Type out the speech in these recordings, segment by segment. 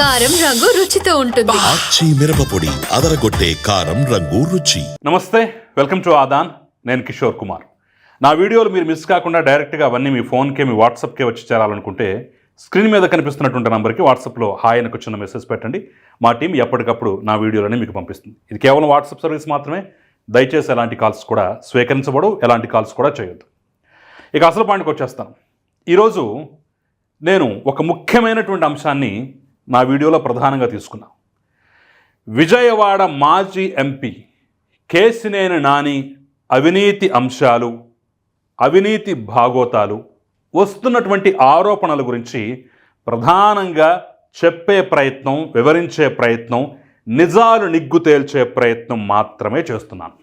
కారం రంగు రుచితో ఉంటుంది. ఆచి మిరపపొడి అదరగొట్టే కారం రంగు రుచి. నమస్తే వెల్కమ్ టు ఆదాన్. నేను కిషోర్ కుమార్. నా వీడియోలు మీరు మిస్ కాకుండా డైరెక్ట్గా అవన్నీ మీ ఫోన్కే మీ వాట్సాప్కే వచ్చి చేరాలనుకుంటే స్క్రీన్ మీద కనిపిస్తున్నటువంటి నంబర్కి వాట్సాప్లో హాయ్ అని చిన్న మెసేజ్ పెట్టండి. మా టీం ఎప్పటికప్పుడు నా వీడియోలని మీకు పంపిస్తుంది. ఇది కేవలం వాట్సాప్ సర్వీస్ మాత్రమే. దయచేసి ఎలాంటి కాల్స్ కూడా స్వీకరించబడవు ఎలాంటి కాల్స్ కూడా చేయొద్దు. ఇక అసలు పాయింట్కి వచ్చేస్తాను. ఈరోజు నేను ఒక ముఖ్యమైనటువంటి అంశాన్ని నా వీడియోలో ప్రధానంగా తీసుకున్నా. విజయవాడ మాజీ ఎంపీ కేసినేని నాని అవినీతి అంశాలు అవినీతి భాగోతాలు వస్తున్నటువంటి ఆరోపణల గురించి ప్రధానంగా చెప్పే ప్రయత్నం వివరించే ప్రయత్నం నిజాలు నిగ్గు తేల్చే ప్రయత్నం మాత్రమే చేస్తున్నాను.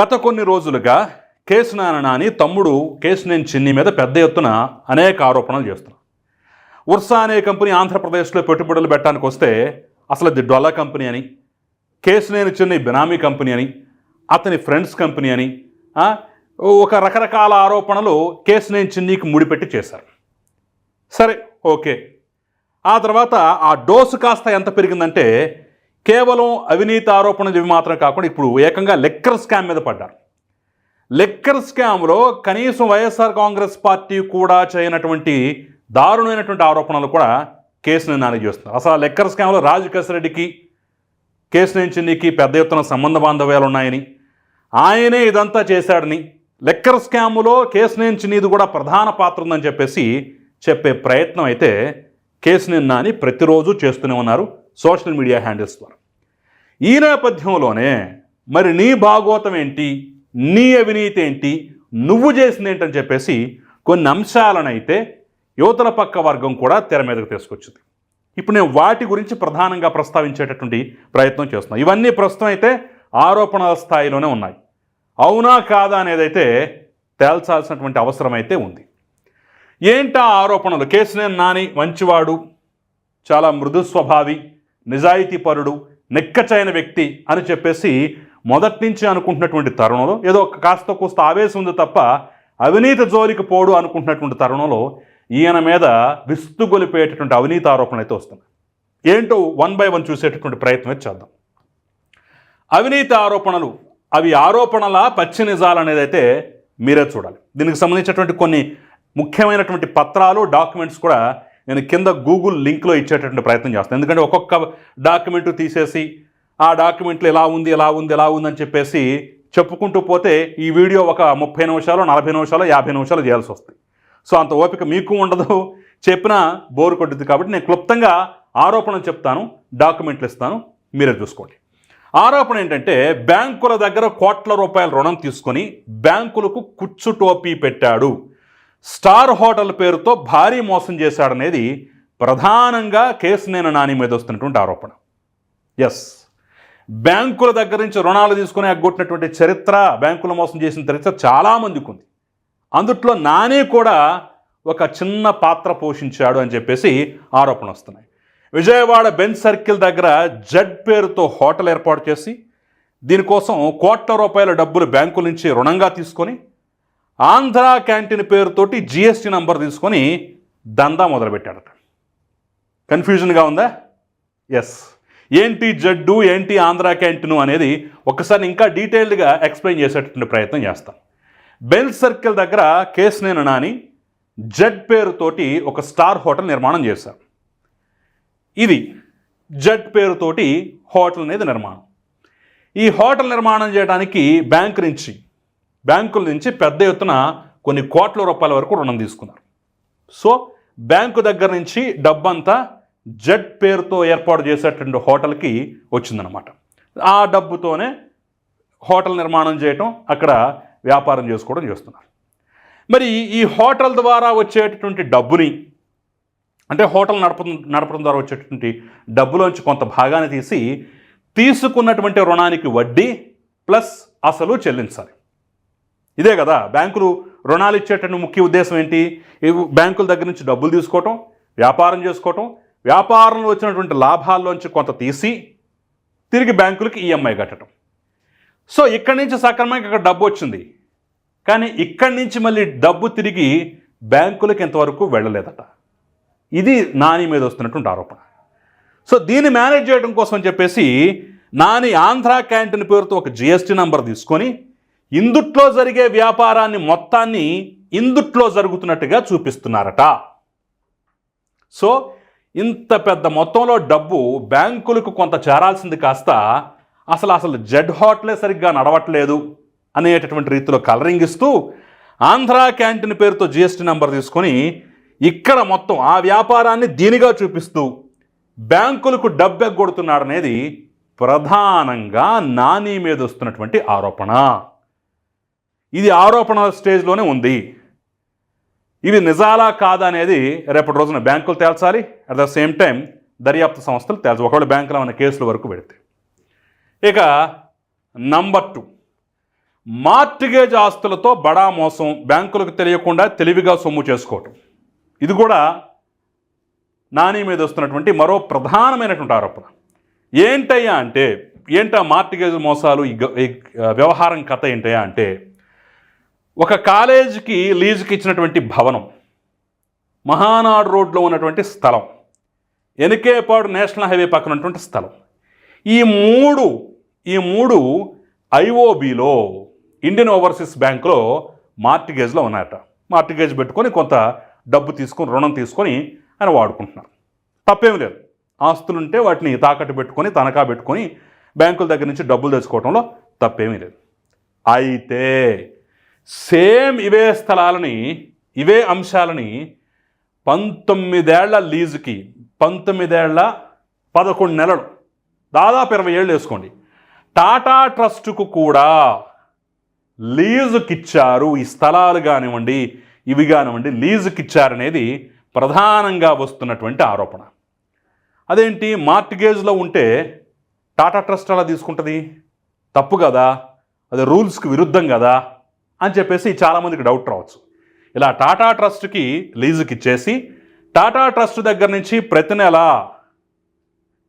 గత కొన్ని రోజులుగా కేసునాన నాని తమ్ముడు కేసునేని చిన్ని మీద పెద్ద ఎత్తున అనేక ఆరోపణలు చేస్తున్నారు. ఉర్సా అనే కంపెనీ ఆంధ్రప్రదేశ్లో పెట్టుబడులు పెట్టడానికి వస్తే అసలు అది డొల్ల కంపెనీ అని కేసునేని చిన్ని బినామీ కంపెనీ అని అతని ఫ్రెండ్స్ కంపెనీ అని ఒక రకరకాల ఆరోపణలు కేసునేని చిన్నీకి ముడిపెట్టి చేశారు. సరే ఓకే. ఆ తర్వాత ఆ డోసు కాస్త ఎంత పెరిగిందంటే కేవలం అవినీతి ఆరోపణలు ఇవి మాత్రం కాకుండా ఇప్పుడు ఏకంగా లెక్కర్ స్కామ్ మీద పడ్డారు. లెక్కర్ స్కామ్లో కనీసం వైఎస్ఆర్ కాంగ్రెస్ పార్టీ కూడా చేయనటువంటి దారుణమైనటువంటి ఆరోపణలు కూడా కేసుని నాని చేస్తున్నారు. అసలు ఆ లెక్కర్ స్కామ్లో రాజు కేసు నుంచి నీకు పెద్ద ఎత్తున సంబంధ బాంధవ్యాలు ఉన్నాయని ఆయనే ఇదంతా చేశాడని లెక్కర్ స్కాములో కేసు నుంచి నీది కూడా ప్రధాన పాత్ర ఉందని చెప్పేసి చెప్పే ప్రయత్నం అయితే కేసు నిన్న అని ప్రతిరోజు చేస్తూనే ఉన్నారు సోషల్ మీడియా హ్యాండిల్స్ ద్వారా. ఈ నేపథ్యంలోనే మరి నీ భాగోతం ఏంటి? నీ అవినీతి ఏంటి? నువ్వు చేసింది ఏంటని చెప్పేసి కొన్ని అంశాలనైతే యువతల పక్క వర్గం కూడా తెర మీదకు తీసుకొచ్చింది. ఇప్పుడు నేను వాటి గురించి ప్రధానంగా ప్రస్తావించేటటువంటి ప్రయత్నం చేస్తున్నాను ఇవన్నీ ప్రస్తుతం అయితే ఆరోపణల స్థాయిలోనే ఉన్నాయి. అవునా కాదా అనేదైతే తేల్చాల్సినటువంటి అవసరం అయితే ఉంది. ఏంటా ఆరోపణలు? కేసునేని నాని మంచివాడు చాలా మృదు స్వభావి నిజాయితీపరుడు నిక్కచైన వ్యక్తి అని చెప్పేసి మొదటి నుంచి అనుకుంటున్నటువంటి తరుణంలో ఏదో ఒక కాస్త కూస్త ఆవేశం ఉంది తప్ప అవినీతి జోలికి పోడు అనుకుంటున్నటువంటి తరుణంలో ఈయన మీద విస్తుగొలిపేటటువంటి అవినీతి ఆరోపణలు అయితే వస్తున్నాయి. ఏంటో వన్ బై వన్ చూసేటటువంటి ప్రయత్నం చేద్దాం. అవినీతి ఆరోపణలు అవి ఆరోపణల పచ్చి నిజాలు అనేది అయితే మీరే చూడాలి. దీనికి సంబంధించినటువంటి కొన్ని ముఖ్యమైనటువంటి పత్రాలు డాక్యుమెంట్స్ కూడా నేను కింద గూగుల్ లింక్లో ఇచ్చేటటువంటి ప్రయత్నం చేస్తాను. ఎందుకంటే ఒక్కొక్క డాక్యుమెంట్ తీసేసి ఆ డాక్యుమెంట్లు ఎలా ఉంది ఎలా ఉంది ఎలా ఉందని చెప్పేసి చెప్పుకుంటూ పోతే ఈ వీడియో ఒక ముప్పై నిమిషాలు నలభై నిమిషాలు యాభై నిమిషాలు చేయాల్సి వస్తుంది. సో అంత ఓపిక మీకు ఉండదు. చెప్పినా బోరు కొట్టుద్ది కాబట్టి నేను క్లుప్తంగా ఆరోపణలు చెప్తాను డాక్యుమెంట్లు ఇస్తాను మీరే చూసుకోండి. ఆరోపణ ఏంటంటే బ్యాంకుల దగ్గర కోట్ల రూపాయల రుణం తీసుకొని బ్యాంకులకు కుచ్చు టోపీ పెట్టాడు. స్టార్ హోటల్ పేరుతో భారీ మోసం చేశాడనేది ప్రధానంగా కేసు నేను నాని మీద వస్తున్నటువంటి ఆరోపణ. ఎస్ బ్యాంకుల దగ్గర నుంచి రుణాలు తీసుకుని అగ్గొట్టినటువంటి చరిత్ర బ్యాంకుల మోసం చేసిన చరిత్ర చాలామందికి ఉంది. అందుట్లో నానే కూడా ఒక చిన్న పాత్ర పోషించాడు అని చెప్పేసి ఆరోపణ వస్తున్నాయి. విజయవాడ బెంచ్ సర్కిల్ దగ్గర జడ్ పేరుతో హోటల్ ఏర్పాటు చేసి దీనికోసం కోట్ల రూపాయల డబ్బులు బ్యాంకుల నుంచి రుణంగా తీసుకొని ఆంధ్ర క్యాంటీన్ పేరుతోటి జిఎస్టీ నంబర్ తీసుకొని దందా మొదలుపెట్టాడట. కన్ఫ్యూజన్గా ఉందా? ఎస్ ఏంటి జడ్డు ఏంటి ఆంధ్ర క్యాంటీను అనేది ఒకసారి ఇంకా డీటెయిల్డ్గా ఎక్స్ప్లెయిన్ చేసేటటువంటి ప్రయత్నం చేస్తాం. బెల్ సర్కిల్ దగ్గర కేసునేన నాని జడ్ పేరుతోటి ఒక స్టార్ హోటల్ నిర్మాణం చేశారు ఇది జడ్ పేరుతోటి హోటల్ అనేది నిర్మాణం. ఈ హోటల్ నిర్మాణం చేయడానికి బ్యాంకు నుంచి బ్యాంకుల నుంచి పెద్ద ఎత్తున కొన్ని కోట్ల రూపాయల వరకు రుణం తీసుకున్నారు. సో బ్యాంకు దగ్గర నుంచి డబ్బంతా జడ్ పేరుతో ఏర్పాటు చేసేటువంటి హోటల్కి వచ్చిందనమాట ఆ డబ్బుతోనే హోటల్ నిర్మాణం చేయటం అక్కడ వ్యాపారం చేసుకోవడం చేస్తున్నారు. మరి ఈ హోటల్ ద్వారా వచ్చేటటువంటి డబ్బుని అంటే హోటల్ నడపడం నడపడం ద్వారా వచ్చేటటువంటి డబ్బులోంచి కొంత భాగాన్ని తీసి తీసుకున్నటువంటి రుణానికి వడ్డీ ప్లస్ అసలు చెల్లించాలి. ఇదే కదా బ్యాంకులు రుణాలు ఇచ్చేటటువంటి ముఖ్య ఉద్దేశం ఏంటి? బ్యాంకుల దగ్గర నుంచి డబ్బులు తీసుకోవటం వ్యాపారం చేసుకోవటం వ్యాపారంలో వచ్చినటువంటి లాభాల్లోంచి కొంత తీసి తిరిగి బ్యాంకులకి ఈఎంఐ కట్టడం సో ఇక్కడి నుంచి సక్రమంగా ఇక్కడ డబ్బు వచ్చింది. కానీ ఇక్కడి నుంచి మళ్ళీ డబ్బు తిరిగి బ్యాంకులకు ఇంతవరకు వెళ్ళలేదట. ఇది నాని మీద వస్తున్నటువంటి ఆరోపణ. సో దీన్ని మేనేజ్ చేయడం కోసం చెప్పేసి నాని ఆంధ్ర క్యాంటీన్ పేరుతో ఒక జిఎస్టీ నంబర్ తీసుకొని ఇందుట్లో జరిగే వ్యాపారాన్ని మొత్తాన్ని ఇందుట్లో జరుగుతున్నట్టుగా చూపిస్తున్నారట. సో ఇంత పెద్ద మొత్తంలో డబ్బు బ్యాంకులకు కొంత చేరాల్సింది కాస్త అసలు అసలు జెడ్ హోటలే సరిగ్గా నడవట్లేదు అనేటటువంటి రీతిలో కలరింగ్ ఇస్తూ ఆంధ్ర క్యాంటీన్ పేరుతో జిఎస్టీ నెంబర్ తీసుకొని ఇక్కడ మొత్తం ఆ వ్యాపారాన్ని దీనిగా చూపిస్తూ బ్యాంకులకు డబ్బెగ్గొడుతున్నాడనేది ప్రధానంగా నాని మీద వస్తున్నటువంటి ఆరోపణ. ఇది ఆరోపణ స్టేజ్లోనే ఉంది. ఇవి నిజాలా కాదా అనేది రేపటి రోజున బ్యాంకులు తేల్చాలి. అట్ ద సేమ్ టైం దర్యాప్తు సంస్థలు తేల్చాలి ఒకవేళ బ్యాంకులో ఏమైనా కేసుల వరకు పెడితే. ఇక నంబర్ టూ. మార్టిగేజ్ ఆస్తులతో బడా మోసం బ్యాంకులకు తెలియకుండా తెలివిగా సొమ్ము చేసుకోవటం. ఇది కూడా నాని మీద వస్తున్నటువంటి మరో ప్రధానమైనటువంటి ఆరోపణ. ఏంటయ్యా అంటే ఏంటా మార్టిగేజ్ మోసాలు ఈ వ్యవహారం కథ ఏంటయ్యా అంటే ఒక కాలేజీకి లీజుకి ఇచ్చినటువంటి భవనం మహానాడు రోడ్లో ఉన్నటువంటి స్థలం ఎనికేపాడు నేషనల్ హైవే పక్కన ఉన్నటువంటి స్థలం. ఈ మూడు ఈ మూడు ఐఓబిలో ఇండియన్ ఓవర్సీస్ బ్యాంకులో మార్టిగేజ్లో ఉన్నాయట. మార్టిగేజ్ పెట్టుకొని కొంత డబ్బు తీసుకొని రుణం తీసుకొని ఆయన వాడుకుంటున్నారు. తప్పేం లేదు. ఆస్తులుంటే వాటిని తాకట్టు పెట్టుకొని తనఖా పెట్టుకొని బ్యాంకుల దగ్గర నుంచి డబ్బులు తెచ్చుకోవడంలో తప్పేమీ లేదు. అయితే సేమ్ ఇవే స్థలాలని ఇవే అంశాలని పంతొమ్మిదేళ్ళ లీజుకి పంతొమ్మిదేళ్ళ పదకొండు నెలలు దాదాపు ఇరవై ఏళ్ళు వేసుకోండి. టాటా ట్రస్టుకు కూడా లీజుకిచ్చారు. ఈ స్థలాలు కానివ్వండి ఇవి కానివ్వండి లీజుకిచ్చారనేది ప్రధానంగా వస్తున్నటువంటి ఆరోపణ. అదేంటి? మార్టిగేజ్లో ఉంటే టాటా ట్రస్ట్ అలా తీసుకుంటుంది? తప్పు కదా? అది రూల్స్కి విరుద్ధం కదా? అని చెప్పేసి చాలామందికి డౌట్ రావచ్చు. ఇలా టాటా ట్రస్ట్కి లీజుకి ఇచ్చేసి టాటా ట్రస్ట్ దగ్గర నుంచి ప్రతి నెల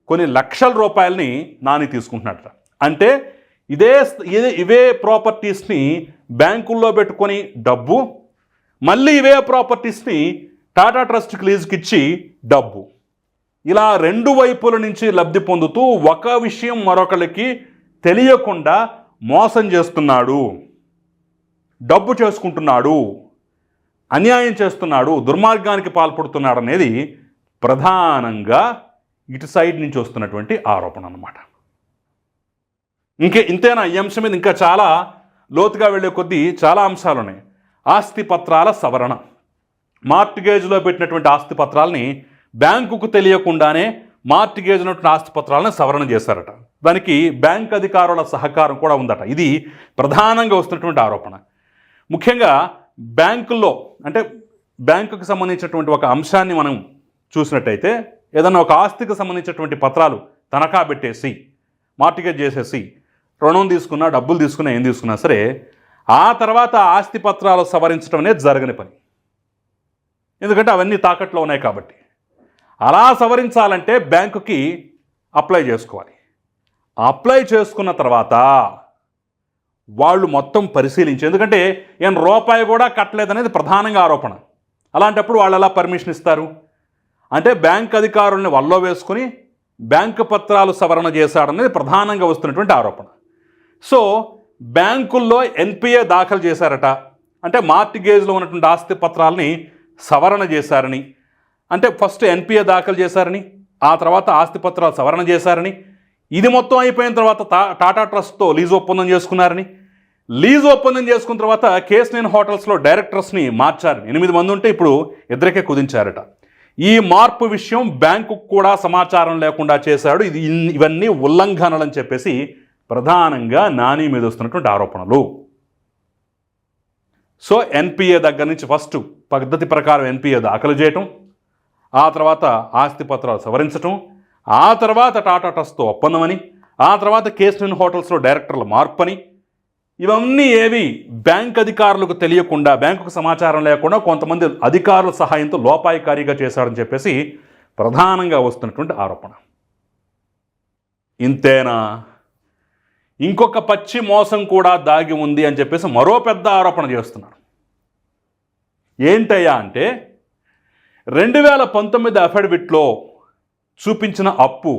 కొన్ని లక్షల రూపాయలని నాని తీసుకుంటున్నట్ట అంటే ఇదే ఇదే ఇవే ప్రాపర్టీస్ని బ్యాంకుల్లో పెట్టుకొని డబ్బు మళ్ళీ ఇవే ప్రాపర్టీస్ని టాటా ట్రస్ట్కి లీజుకి ఇచ్చి డబ్బు. ఇలా రెండు వైపుల నుంచి లబ్ధి పొందుతూ ఒక విషయం మరొకరికి తెలియకుండా మోసం చేస్తున్నాడు డబ్బు చేసుకుంటున్నాడు అన్యాయం చేస్తున్నాడు దుర్మార్గానికి పాల్పడుతున్నాడు అనేది ప్రధానంగా ఇటు సైడ్ నుంచి వస్తున్నటువంటి ఆరోపణ అన్నమాట. ఇంకే ఇంతేనా? ఈ అంశం మీద ఇంకా చాలా లోతుగా వెళ్ళే కొద్దీ చాలా అంశాలు ఉన్నాయి ఆస్తి పత్రాల సవరణ. మార్టిగేజ్లో పెట్టినటువంటి ఆస్తి పత్రాలని బ్యాంకుకు తెలియకుండానే మార్టిగేజ్ ఉన్నటువంటి ఆస్తి పత్రాలను సవరణ చేశారట. దానికి బ్యాంక్ అధికారుల సహకారం కూడా ఉందట. ఇది ప్రధానంగా వస్తున్నటువంటి ఆరోపణ. ముఖ్యంగా బ్యాంకుల్లో అంటే బ్యాంకుకు సంబంధించినటువంటి ఒక అంశాన్ని మనం చూసినట్టయితే ఏదైనా ఒక ఆస్తికి సంబంధించినటువంటి పత్రాలు తనఖా పెట్టేసి మార్టిగేజ్ చేసేసి రుణం తీసుకున్నా డబ్బులు తీసుకున్నా ఏం తీసుకున్నా సరే ఆ తర్వాత ఆస్తి పత్రాలు సవరించడం అనేది జరగని పని. ఎందుకంటే అవన్నీ తాకట్లో ఉన్నాయి కాబట్టి. అలా సవరించాలంటే బ్యాంకుకి అప్లై చేసుకోవాలి. అప్లై చేసుకున్న తర్వాత వాళ్ళు మొత్తం పరిశీలించి ఎందుకంటే ఈయన రూపాయి కూడా కట్టలేదనేది ప్రధానంగా ఆరోపణ. అలాంటప్పుడు వాళ్ళు ఎలా పర్మిషన్ ఇస్తారు? అంటే బ్యాంక్ అధికారుల్ని వల్లో వేసుకుని బ్యాంకు పత్రాలు సవరణ చేశాడనేది ప్రధానంగా వస్తున్నటువంటి ఆరోపణ. సో బ్యాంకుల్లో ఎన్పిఏ దాఖలు చేశారట. అంటే మార్టిగేజ్లో ఉన్నటువంటి ఆస్తి పత్రాలని సవరణ చేశారని. అంటే ఫస్ట్ ఎన్పిఏ దాఖలు చేశారని ఆ తర్వాత ఆస్తి పత్రాలు సవరణ చేశారని. ఇది మొత్తం అయిపోయిన తర్వాత టా- టాటా ట్రస్ట్తో లీజ్ ఒప్పందం చేసుకున్నారని. లీజ్ ఒప్పందం చేసుకున్న తర్వాత కేఎస్ఎన్ హోటల్స్లో డైరెక్టర్స్ని మార్చారు. ఎనిమిది మంది ఉంటే ఇప్పుడు ఇద్దరికే కుదించారట. ఈ మార్పు విషయం బ్యాంకుకు కూడా సమాచారం లేకుండా చేశాడు. ఇది ఇవన్నీ ఇవన్నీ ఉల్లంఘనలని చెప్పేసి ప్రధానంగా నాని మీద వస్తున్నటువంటి ఆరోపణలు. సో ఎన్పిఏ దగ్గర నుంచి ఫస్ట్ పద్ధతి ప్రకారం ఎన్పిఏ దాఖలు చేయటం ఆ తర్వాత ఆస్తి పత్రాలు సవరించటం ఆ తర్వాత టాటా ట్రస్ట్తో ఒప్పందమని ఆ తర్వాత కేఎస్ఎన్ హోటల్స్లో డైరెక్టర్ల మార్పని ఇవన్నీ ఏవి బ్యాంక్ అధికారులకు తెలియకుండా బ్యాంకుకు సమాచారం లేకుండా కొంతమంది అధికారుల సహాయంతో లోపాయికారిగా చేశారని చెప్పేసి ప్రధానంగా వస్తున్నటువంటి ఆరోపణ. ఇంతేనా? ఇంకొక పచ్చి మోసం కూడా దాగి ఉంది అని చెప్పేసి మరో పెద్ద ఆరోపణ చేస్తున్నారు. ఏంటయ్యా అంటే రెండు వేల పంతొమ్మిది అఫిడవిట్లో చూపించిన అప్పు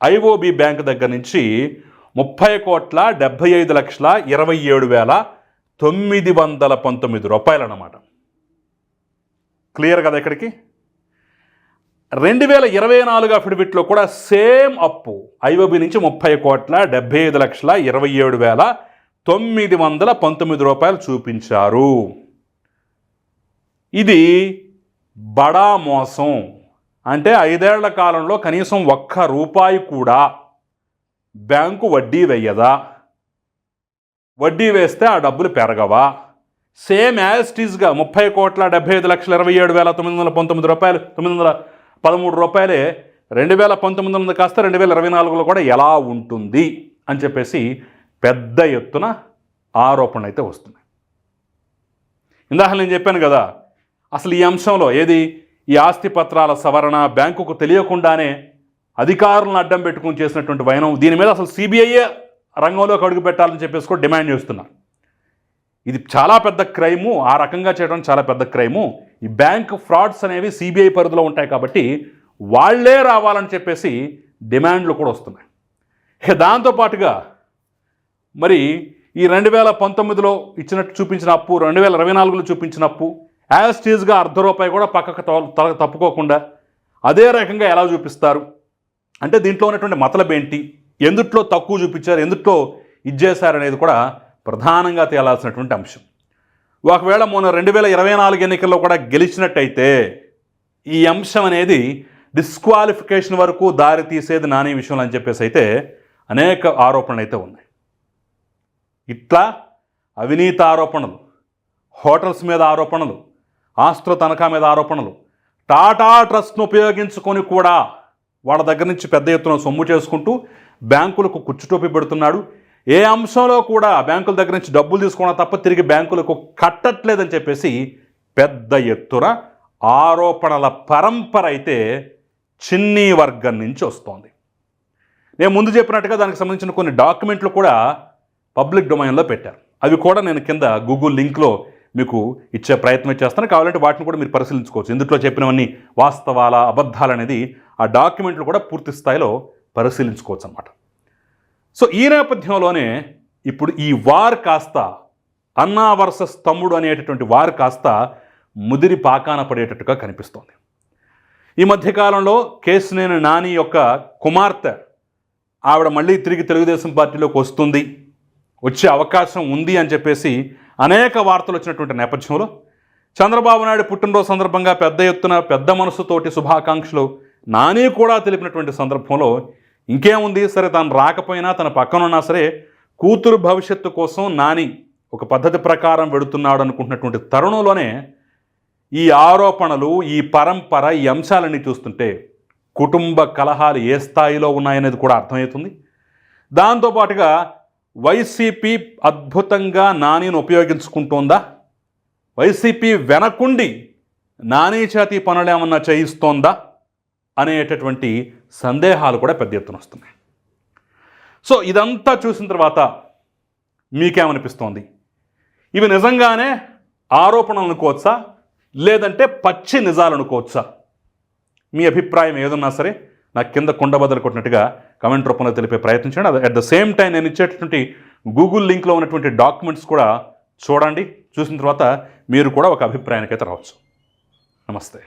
ఐఓబి బ్యాంక్ దగ్గర నుంచి ముప్పై కోట్ల డెబ్భై ఐదు లక్షల ఇరవై ఏడు వేల తొమ్మిది వందల పంతొమ్మిది రూపాయలు అన్నమాట క్లియర్ కదా ఇక్కడికి? రెండు వేల ఇరవై నాలుగు అఫిడవిట్లో కూడా సేమ్ అప్పు. ఐఓబి నుంచి ముప్పై కోట్ల డెబ్బై ఐదు లక్షల ఇరవై ఏడు వేల తొమ్మిది వందల పంతొమ్మిది రూపాయలు చూపించారు. ఇది బడా మోసం. అంటే ఐదేళ్ళ కాలంలో కనీసం ఒక్క రూపాయి కూడా బ్యాంకు వడ్డీ వెయ్యదా వడ్డీ వేస్తే ఆ డబ్బులు పెరగవా? సేమ్ యాజిటీస్గా ముప్పై కోట్ల డెబ్బై ఐదు లక్షల ఇరవై ఏడు వేల తొమ్మిది వందల పంతొమ్మిది రూపాయలు తొమ్మిది వందల పదమూడు రూపాయలే రెండు వేల పంతొమ్మిది వందల కాస్త రెండు వేల ఇరవై నాలుగులో కూడా ఎలా ఉంటుంది అని చెప్పేసి పెద్ద ఎత్తున ఆరోపణ అయితే వస్తుంది ఇందాక నేను చెప్పాను కదా అసలు ఈ అంశంలో ఏది? ఈ ఆస్తి పత్రాల సవరణ బ్యాంకుకు తెలియకుండానే అధికారులను అడ్డం పెట్టుకుని చేసినటువంటి వైనం దీని మీద అసలు సిబిఐయే రంగంలోకి అడుగు పెట్టాలని చెప్పేసి కూడా డిమాండ్ చేస్తున్నారు. ఇది చాలా పెద్ద క్రైము ఆ రకంగా చేయడం చాలా పెద్ద క్రైము. ఈ బ్యాంక్ ఫ్రాడ్స్ అనేవి సిబిఐ పరిధిలో ఉంటాయి కాబట్టి వాళ్ళే రావాలని చెప్పేసి డిమాండ్లు కూడా వస్తున్నాయి. ఇక దాంతోపాటుగా మరి ఈ రెండు వేల పంతొమ్మిదిలో ఇచ్చినట్టు చూపించిన అప్పు రెండు వేల ఇరవై నాలుగులో చూపించిన అప్పు యాజ్టీజ్గా అర్ధ రూపాయి కూడా పక్కకు తప్పుకోకుండా అదే రకంగా ఎలా చూపిస్తారు? అంటే దీంట్లో ఉన్నటువంటి మతలబ్ ఏంటి? ఎందుట్లో తక్కువ చూపించారు? ఎందుట్లో ఇచ్చేశారు అనేది కూడా ప్రధానంగా తేలాల్సినటువంటి అంశం. ఒకవేళ మొన్న రెండు వేల ఇరవై నాలుగు ఎన్నికల్లో కూడా గెలిచినట్టయితే ఈ అంశం అనేది డిస్క్వాలిఫికేషన్ వరకు దారి తీసేది నాని విషయంలో అని చెప్పేసి అయితే అనేక ఆరోపణలు అయితే ఉన్నాయి. ఇట్లా అవినీతి ఆరోపణలు హోటల్స్ మీద ఆరోపణలు ఆస్తుల తనఖా మీద ఆరోపణలు టాటా ట్రస్ట్ను ఉపయోగించుకొని కూడా వాళ్ళ దగ్గర నుంచి పెద్ద ఎత్తున సొమ్ము చేసుకుంటూ బ్యాంకులకు కుచ్చుటోపి పెడుతున్నాడు. ఏ అంశంలో కూడా బ్యాంకుల దగ్గర నుంచి డబ్బులు తీసుకోవడం తప్ప తిరిగి బ్యాంకులకు కట్టట్లేదని చెప్పేసి పెద్ద ఎత్తున ఆరోపణల పరంపర అయితే చిన్ని వర్గం నుంచి వస్తోంది. నేను ముందు చెప్పినట్టుగా దానికి సంబంధించిన కొన్ని డాక్యుమెంట్లు కూడా పబ్లిక్ డొమైన్లో పెట్టారు. అవి కూడా నేను కింద గూగుల్ లింక్లో మీకు ఇచ్చే ప్రయత్నం చేస్తాను. కావాలంటే వాటిని కూడా మీరు పరిశీలించుకోవచ్చు. ఇందులో చెప్పినవన్నీ వాస్తవాల అబద్ధాలు అనేది ఆ డాక్యుమెంట్లు కూడా పూర్తి స్థాయిలో పరిశీలించుకోవచ్చు అనమాట సో ఈ నేపథ్యంలోనే ఇప్పుడు ఈ వార్ కాస్త అన్నా వర్సెస్ తమ్ముడు అనేటటువంటి వార్ కాస్త ముదిరి పాకాన పడేటట్టుగా కనిపిస్తోంది. ఈ మధ్యకాలంలో కేసునేని నాని యొక్క కుమార్తె ఆవిడ మళ్ళీ తిరిగి తెలుగుదేశం పార్టీలోకి వస్తుంది వచ్చే అవకాశం ఉంది అని చెప్పేసి అనేక వార్తలు వచ్చినటువంటి నేపథ్యంలో చంద్రబాబు నాయుడు పుట్టినరోజు సందర్భంగా పెద్ద ఎత్తున పెద్ద మనసుతోటి శుభాకాంక్షలు నాని కూడా తెలిపినటువంటి సందర్భంలో ఇంకేముంది? సరే తను రాకపోయినా తన పక్కనున్నా సరే కూతురు భవిష్యత్తు కోసం నాని ఒక పద్ధతి ప్రకారం వెడుతున్నాడు అనుకుంటున్నటువంటి తరుణంలోనే ఈ ఆరోపణలు ఈ పరంపర ఈ అంశాలన్నీ చూస్తుంటే కుటుంబ కలహాలు ఏ స్థాయిలో ఉన్నాయనేది కూడా అర్థమవుతుంది. దాంతోపాటుగా వైసీపీ అద్భుతంగా నానిని ఉపయోగించుకుంటోందా? వైసీపీ వెనకుండి నాని చేతి పనులేమన్నా చేయిస్తోందా? అనేటటువంటి సందేహాలు కూడా పెద్ద ఎత్తున వస్తున్నాయి. సో ఇదంతా చూసిన తర్వాత మీకేమనిపిస్తోంది? ఇవి నిజంగానే ఆరోపణలు అనుకోవచ్చా? లేదంటే పచ్చి నిజాలు అనుకోవచ్చా? మీ అభిప్రాయం ఏదన్నా సరే నాకు కింద కుండ బద్దలు కొట్టినట్టుగా కమెంట్ రూపంలో తెలిపే ప్రయత్నం అది అట్ ద సేమ్ టైం నేను ఇచ్చేటటువంటి గూగుల్ లింక్లో ఉన్నటువంటి డాక్యుమెంట్స్ కూడా చూడండి. చూసిన తర్వాత మీరు కూడా ఒక అభిప్రాయానికైతే రావచ్చు. నమస్తే.